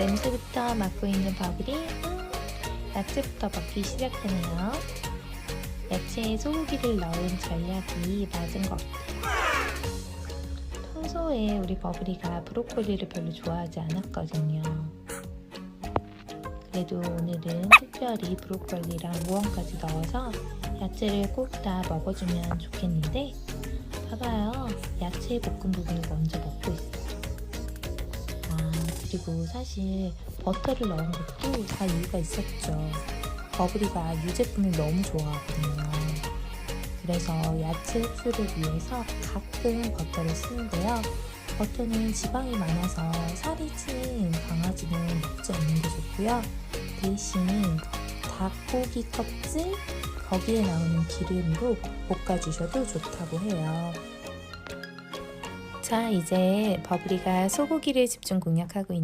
냄새부터 맡고 있는 버블이 음, 야채부터 먹기 시작하네요. 야채에 소고기를 넣은 전략이 맞은 것 같아요. 평소에 우리 버블이가 브로콜리를 별로 좋아하지 않았거든요. 그래도 오늘은 특별히 브로콜리랑 무언까지 넣어서 야채를 꼭 다 먹어주면 좋겠는데 봐봐요 야채 볶은 부분을 먼저 먹고 있어요 아 그리고 사실 버터를 넣은 것도 다 이유가 있었죠. 버블이가 유제품을 너무 좋아하거든요. 그래서 야채 흡수를 위해서 가끔 버터를 쓰는데요. 버터는 지방이 많아서 살이 찐 강아지는 먹지 않는 게 좋고요. 대신 닭고기 껍질 거기에 나오는 기름으로 볶아주셔도 좋다고 해요. 자, 이제 버블이가 소고기를 집중 공략하고 있는